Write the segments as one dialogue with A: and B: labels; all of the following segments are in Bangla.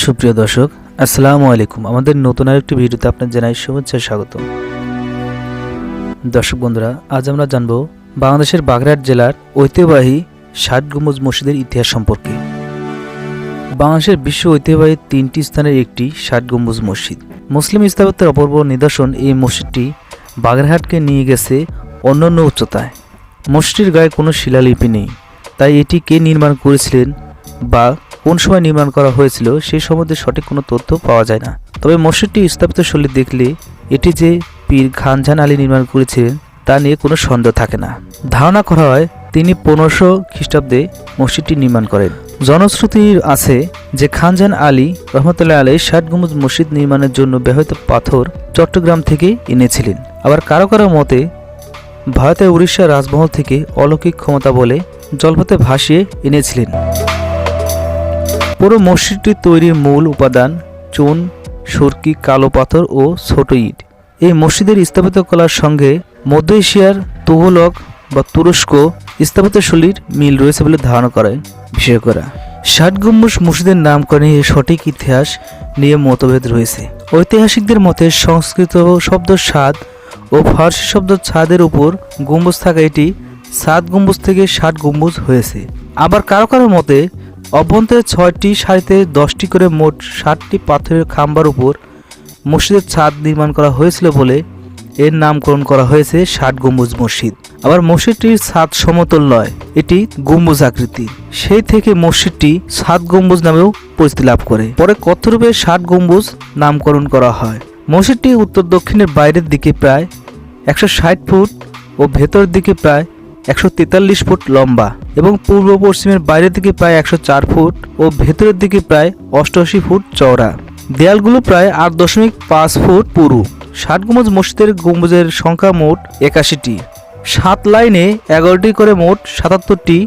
A: সুপ্রিয় দর্শক, আসসালামু আলাইকুম। আমাদের নতুন আরেকটি ভিডিওতে আপনার জানাই শুভেচ্ছা স্বাগত দর্শক বন্ধুরা, আজ আমরা জানব বাংলাদেশের বাগেরহাট জেলার ঐতিহ্যবাহী ষাট গম্বুজ মসজিদের ইতিহাস সম্পর্কে। বাংলাদেশের বিশ্ব ঐতিহ্যবাহী তিনটি স্থানের একটি ষাট গম্বুজ মসজিদ। মুসলিম স্থাপত্যের অপূর্ব নিদর্শন এই মসজিদটি বাগেরহাটকে নিয়ে গেছে অন্যান্য উচ্চতায়। মসজিদের গায়ে কোনো শিলালিপি নেই, তাই এটি কে নির্মাণ করেছিলেন বা কোন সময় নির্মাণ করা হয়েছিল সেই সম্বন্ধে সঠিক কোনো তথ্য পাওয়া যায় না। তবে মসজিদটি স্থাপিত শৈলী দেখলে এটি যে পীর খানজান আলী নির্মাণ করেছিলেন তা নিয়ে কোনো সন্দেহ থাকে না। ধারণা করা হয় তিনি পনেরোশো খ্রিস্টাব্দে মসজিদটি নির্মাণ করেন। জনশ্রুতি আছে যে খানজান আলী রহমতুল্লাহ আলী ষাট গম্বুজ মসজিদ নির্মাণের জন্য ব্যবহৃত পাথর চট্টগ্রাম থেকে এনেছিলেন। আবার কারও কারও মতে ভারতের উড়িষ্যার রাজমহল থেকে অলৌকিক ক্ষমতা বলে জলপথে ভাসিয়ে এনেছিলেন। পুরো মসজিদটি তৈরির মূল উপাদান চুন, সুরকি, কালো পাথর ও ছোট ইট। এই মসজিদের স্থাপিত কলার সঙ্গে মধ্য এশিয়ার তুহলক বা তুরস্ক স্থাপত্যশৈলীর মিল রয়েছে বলে ধারণা করেন বিশেষজ্ঞরা। ষাট গম্বুজ মসজিদের নামকরণে সঠিক ইতিহাস নিয়ে মতভেদ রয়েছে। ঐতিহাসিকদের মতে সংস্কৃত শব্দ সাদ ও ফার্সি শব্দ ছাদের উপর গম্বুজ থাকা এটি সাত গম্বুজ থেকে ষাট গম্বুজ হয়েছে। আবার কারও কারও মতে অভ্যন্তরে ছয়টি, সারিতে দশটি করে মোট ষাটটি পাথরের খাম্বার উপর মসজিদের ছাদ নির্মাণ করা হয়েছিল বলে এর নামকরণ করা হয়েছে ষাট গম্বুজ মসজিদ। আবার মসজিদটির ছাদ সমতল নয় এটি গম্বুজ আকৃতি। সেই থেকে মসজিদটি সাত গম্বুজ নামেও পরিচিতি লাভ করে। পরে কথ্যরূপে ষাট গম্বুজ নামকরণ করা হয়। মসজিদটি উত্তর দক্ষিণের বাইরের দিকে প্রায় একশো ষাট ফুট ও ভেতরের দিকে প্রায় একশো তেতাল্লিশ ফুট লম্বা এবং পূর্ব পশ্চিমের বাইরের দিকে প্রায় একশো চার ফুট ও ভেতরের দিকে প্রায় অষ্টআশি ফুট চওড়া। দেয়ালগুলো প্রায় আট দশমিক পাঁচ ফুট পুরু। ষাট গম্বুজ মসজিদের গম্বুজের সংখ্যা মোট একাশিটি। সাত লাইনে এগারোটি করে মোট সাতাত্তরটি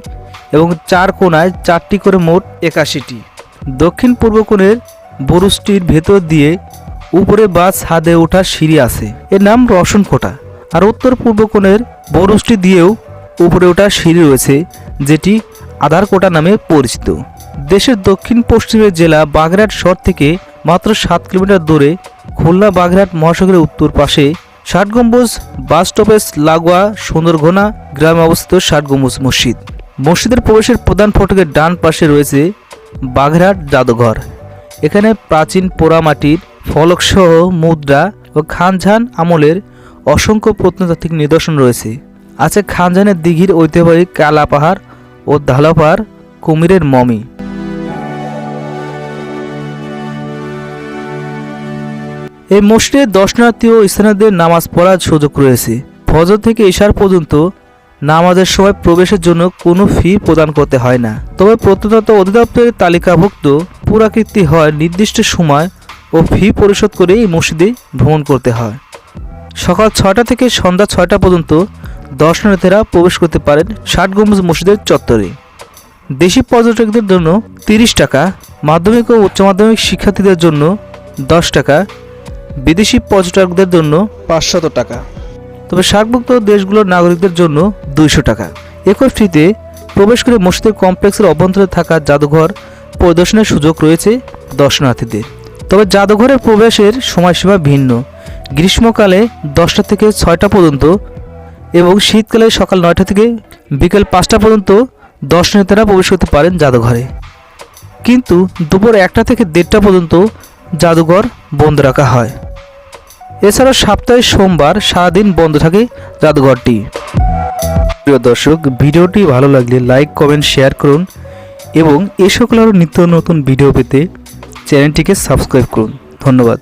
A: এবং চার কোণায় চারটি করে মোট একাশিটি। দক্ষিণ পূর্ব কোণের বরুসটির ভেতর দিয়ে উপরে বা ছাদে ওঠার সিঁড়ি আছে। এর নাম রসন কোটা আর উত্তর পূর্ব কোণের বরুসটি দিয়েও উপরে ওঠার সিঁড়ি রয়েছে, যেটি আধার কোটা নামে পরিচিত। দেশের দক্ষিণ পশ্চিমের জেলা বাগেরহাট শহর থেকে মাত্র সাত কিলোমিটার দূরে খুলনা বাগেরহাট মহাসাগরের উত্তর পাশে ষাট গম্বুজ বাস স্টপেজ লাগোয়া সুন্দরঘোনা গ্রামে অবস্থিত ষাট গম্বুজ মসজিদ। মসজিদের প্রবেশের প্রধান ফটকের ডান পাশে রয়েছে বাগেরহাট জাদুঘর। এখানে প্রাচীন পোড়ামাটির ফলকসহ মুদ্রা ও খানঝান আমলের অসংখ্য প্রত্নতাত্ত্বিক নিদর্শন রয়েছে। আছে খানজানের দিঘির ঐতিহ্যবাহী কালা পাহাড় ও ধালা পাহাড় কুমিরের মমি। এই মসজিদে দর্শনার্থী ও স্থানীয়দের নামাজ পড়ার সুযোগ রয়েছে। ফজর থেকে ইশার পর্যন্ত নামাজের সময় প্রবেশের জন্য কোনো ফি প্রদান করতে হয় না। তবে প্রত্নতত্ত্ব অধিদপ্তরের তালিকাভুক্ত পুরাকীর্তি হয় নির্দিষ্ট সময় ও ফি পরিশোধ করে এই মসজিদে ভ্রমণ করতে হয়। সকাল ছয়টা থেকে সন্ধ্যা ছয়টা পর্যন্ত দর্শনার্থীরা প্রবেশ করতে পারেন ষাট গম্বুজ মসজিদের চত্বরে। দেশি পর্যটকদের জন্য তিরিশ টাকা, মাধ্যমিক ও উচ্চ মাধ্যমিক শিক্ষার্থীদের জন্য দশ টাকা, বিদেশি পর্যটকদের জন্য পাঁচশত টাকা। তবে সার্কভুক্ত দেশগুলোর নাগরিকদের জন্য দুইশো টাকা। একই ফ্রিতে প্রবেশ করে মসজিদের কমপ্লেক্সের অভ্যন্তরে থাকা জাদুঘর পরিদর্শনের সুযোগ রয়েছে দর্শনার্থীদের। তবে জাদুঘরের প্রবেশের সময়সীমা ভিন্ন। গ্রীষ্মকালে দশটা থেকে ছয়টা পর্যন্ত এবং শীতকালে সকাল নয়টা থেকে বিকেল পাঁচটা পর্যন্ত দর্শনার্থীরা প্রবেশ করতে পারেন জাদুঘরে। কিন্তু দুপুর একটা থেকে দেড়টা পর্যন্ত জাদুঘর বন্ধ রাখা হয়। এছাড়া সপ্তাহে সোমবার সারাদিন বন্ধ থাকে জাদুঘরটি। প্রিয় দর্শক, ভিডিওটি ভালো লাগলে লাইক, কমেন্ট, শেয়ার করুন এবং এ সকল আরও নিত্য নতুন ভিডিও পেতে চ্যানেলটিকে সাবস্ক্রাইব করুন। ধন্যবাদ।